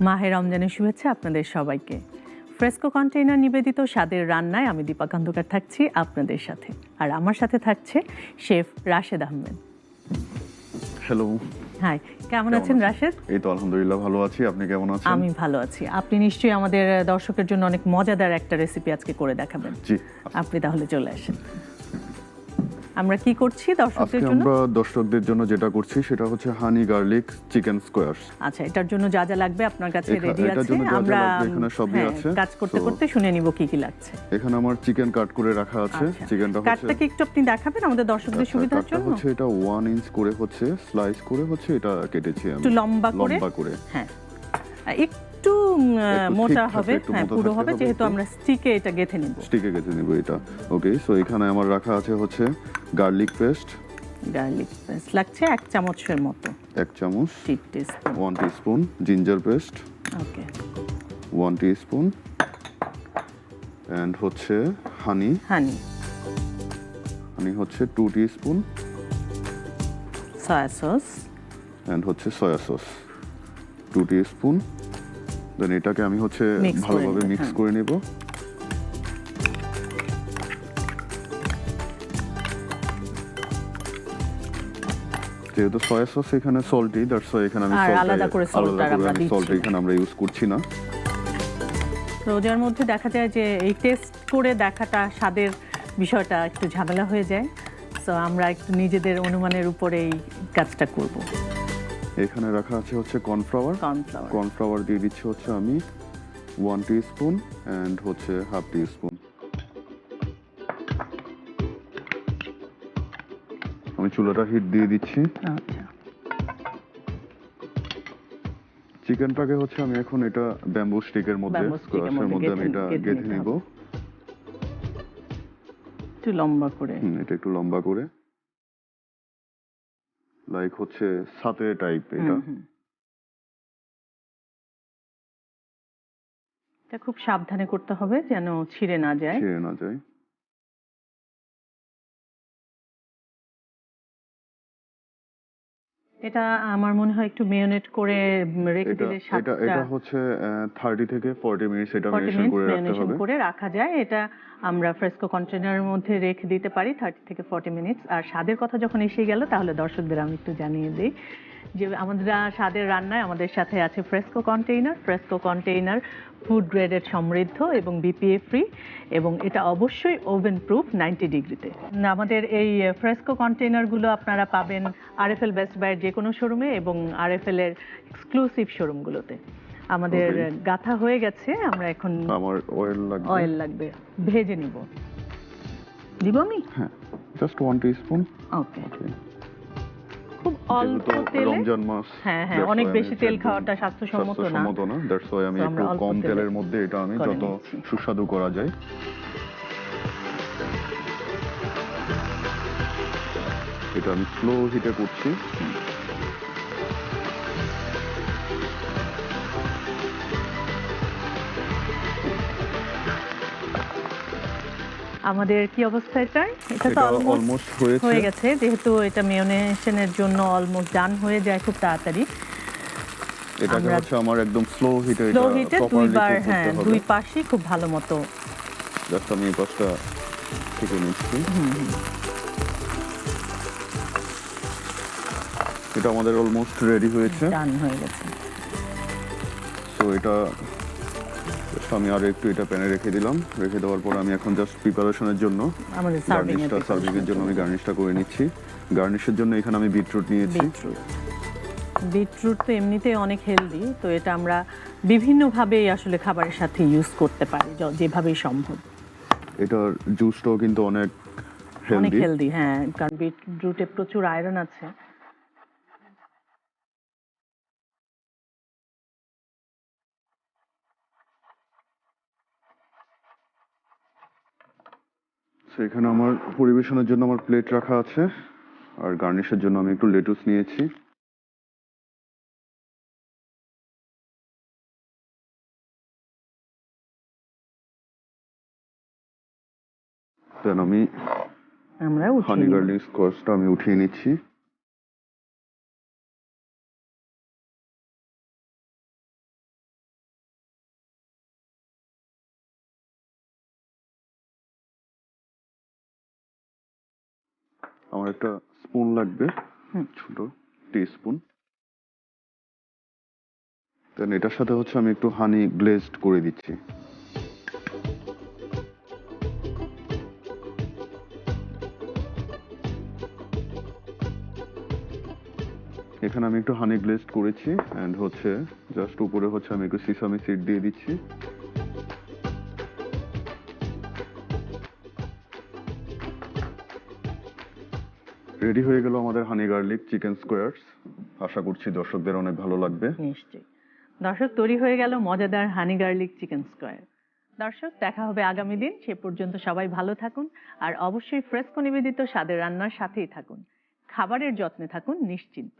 মাহে রমজানের শুভেচ্ছা আপনাদের সবাইকে। ফ্রেস্কো কন্টেইনার নিবেদিত স্বাদের রান্নায় আমি দীপা খন্দকার থাকছি আপনাদের সাথে। আর আমার সাথে থাকছে chef Rashed Ahmed. Hello hi কেমন আছেন? রাশেদ? এই তো আলহামদুলিল্লাহ ভালো আছি। আপনি কেমন আছেন? আমি ভালো আছি। আপনি নিশ্চয়ই আমাদের দর্শকের জন্য অনেক মজাদার একটা রেসিপি আজকে করে দেখাবেন। জি। আপনি তাহলে চলে আসেন। আমরা কি করছি দর্শকদের জন্য? আমরা দর্শকদের জন্য যেটা করছি সেটা হচ্ছে হানি গার্লিক চিকেন স্কোয়ার আচ্ছা এটার জন্য যা যা লাগবে আপনার কাছে রেডি আছে আমরা এখানে সবই হ্যাঁ, আছে। কাজ করতে করতে শুনে নিব কি কি লাগছে। এখানে আমার চিকেন কাট করে রাখা আছে। আচ্ছা। চিকেনটা হচ্ছে কাটটা কি একটু আপনি দেখাবেন আমাদের দর্শকদের আচ্ছা, সুবিধার জন্য? হচ্ছে এটা ওয়ান ইঞ্চ করে হচ্ছে স্লাইস করে হচ্ছে এটা কেটেছি আমি। একটু লম্বা করে? লম্বা করে। হ্যাঁ। একটু মোটা হবে হ্যাঁ পুরো হবে যেহেতু আমরা স্টিকে এটা গেথে নিব। স্টিকে গেছে নিব এটা। ওকে সো এখানে আমার রাখা আছে হচ্ছে গার্লিক পেস্ট গার্লিক পেস্ট লাগছে এক চামচের মতো। এক চামচ। Teaspoon one teaspoon ginger paste okay one teaspoon and হচ্ছে হানি হানি হানি হচ্ছে two teaspoon soya sauce and হচ্ছে soya sauce two spoon then এটাকে আমি হচ্ছে ভালোভাবে মিক্স হ্যাঁ। করে নেব। যেহেতু সয়া সস এখানে সল্টি দ্যাটস ওয়াই এখানে আমি আলাদা করে সল্ট এখানে আমরা ইউজ করছি না। রোজার মধ্যে দেখা যায় যে এই টেস্ট করে দেখাটা স্বাদের বিষয়টা একটু ঝামেলা হয়ে যায়। সো আমরা একটু নিজেদের অনুমানের উপরে এই কাজটা করব। এখানে রাখা আছে হচ্ছে কর্নফ্লাওয়ার। কর্নফ্লাওয়ার। কর্নফ্লাওয়ার দিয়ে দিচ্ছি হচ্ছে আমি ওয়ান স্পুন অ্যান্ড হচ্ছে হাফ স্পুন আমি চুলাটা হিট দিয়ে দিচ্ছি। আচ্ছা। চিকেনটাকে হচ্ছে আমি এখন এটা ব্যাম্বু স্টিকের মধ্যে স্কোয়াশের মধ্যে আমি এটা গেঁথে নিব। একটু লম্বা করে। এটা একটু লম্বা করে। লাইক হচ্ছে সাথে টাইপ এটা। এটা খুব সাবধানে করতে হবে যেন ছিঁড়ে না যায়। ছিঁড়ে না যায়। এটা আমার মনে হয় একটু মেরিনেট করে রেখে দিলে এটা এটা হচ্ছে থার্টি থেকে 40 মিনিট এটা মেরিনেশন করে রাখতে হবে। করে রাখা যায়। এটা আমরা ফ্রেস্কো কন্টেনারের মধ্যে রেখে দিতে পারি থার্টি থেকে 40 মিনিট আর স্বাদের কথা যখন এসে গেল তাহলে দর্শকদের আমি একটু জানিয়ে দিই। যে আমাদের স্বাদের রান্নায় আমাদের সাথে আছে Fresco container Fresco container food গ্রেডের সমৃদ্ধ এবং বিপিএ ফ্রি এবং এটা অবশ্যই ওভেন প্রুফ নাইনটি ডিগ্রিতে আমাদের এই ফ্রেস্কো কন্টেইনারগুলো আপনারা পাবেন আর আরএফএল বেস্ট বাইয়ের যে কোনো শোরুমে এবং আরএফএল এর এক্সক্লুসিভ শোরুমগুলোতে আমাদের গাথা হয়ে গেছে আমরা এখন আমার অয়েল লাগবে। অয়েল লাগবে। ভেজে নিব। দিব আমি? হ্যাঁ জাস্ট ওয়ান স্পুন ওকে খুব অল্প তেলে রমজান মাস হ্যাঁ হ্যাঁ অনেক বেশি তেল খাওয়াটা স্বাস্থ্যসম্মত না। স্বাস্থ্যসম্মত না দ্যাটস ওয়াই আমি একটু কম তেলের মধ্যে এটা আমি যত সুস্বাদু করা যায়। এটা আমি স্লো হিটে করছি। আমাদের কি অবস্থা এটা এটা তো অলমোস্ট হয়ে গেছে যেহেতু এটা মেয়নেশনের জন্য অলমোস্ট ডান হয়ে যায় খুব তাড়াতাড়ি। এটাকে হচ্ছে আমার একদম স্লো হিটে স্লো হিটে দুইবার হ্যাঁ দুই পাশই খুব ভালো মতো। জাস্ট আমি এই পাশটা থেকে নিচ্ছি। এটা আমাদের অলমোস্ট রেডি হয়েছে। ডান হয়ে গেছে। তো এটা আমি আর একটু এটা প্যানে রেখে দিলাম। রেখে দেওয়ার পর আমি এখন জাস্ট প্রিপারেশনের জন্য গার্নিশটা সার্ভিং এর জন্য আমি গার্নিশটা করে নিচ্ছি। গার্নিশের জন্য এখানে আমি বিটরুট নিয়েছি। বিটরুট তো এমনিতেই অনেক হেলদি তো এটা আমরা বিভিন্নভাবেই আসলে খাবারের সাথে ইউজ করতে পারি যেভাবেই সম্ভব। এটার জুসটাও কিন্তু অনেক অনেক হেলদি হ্যাঁ কারণ বিটরুটে প্রচুর আয়রন আছে। এখানে আমার পরিবেশনের জন্য আমার প্লেট রাখা আছে আর গার্নিশের জন্য আমি একটু লেটুস নিয়েছি। দেন আমি হানি গার্লিং গার্লিক স্কোয়াশটা আমি উঠিয়ে নিচ্ছি। আমার একটা স্পুন লাগবে ছোট টি স্পুন দেন এটার সাথে হচ্ছে আমি একটু হানি গ্লেজড করে দিচ্ছি। এখানে আমি একটু হানি গ্লেজড করেছি অ্যান্ড হচ্ছে জাস্ট উপরে হচ্ছে আমি একটু সিসামি সিড দিয়ে দিচ্ছি। রেডি হয়ে গেল আমাদের হানি গার্লিক চিকেন স্কোয়ার্স আশা করছি দর্শকদের অনেক ভালো লাগবে। নিশ্চয়ই। দর্শক, তৈরি হয়ে গেল মজাদার হানি গার্লিক চিকেন স্কোয়ার দর্শক, দেখা হবে আগামী দিন। সে পর্যন্ত সবাই ভালো থাকুন আর অবশ্যই ফ্রেস্কো নিবেদিত স্বাদের রান্নার সাথেই থাকুন। খাবারের যত্নে থাকুন নিশ্চিন্ত।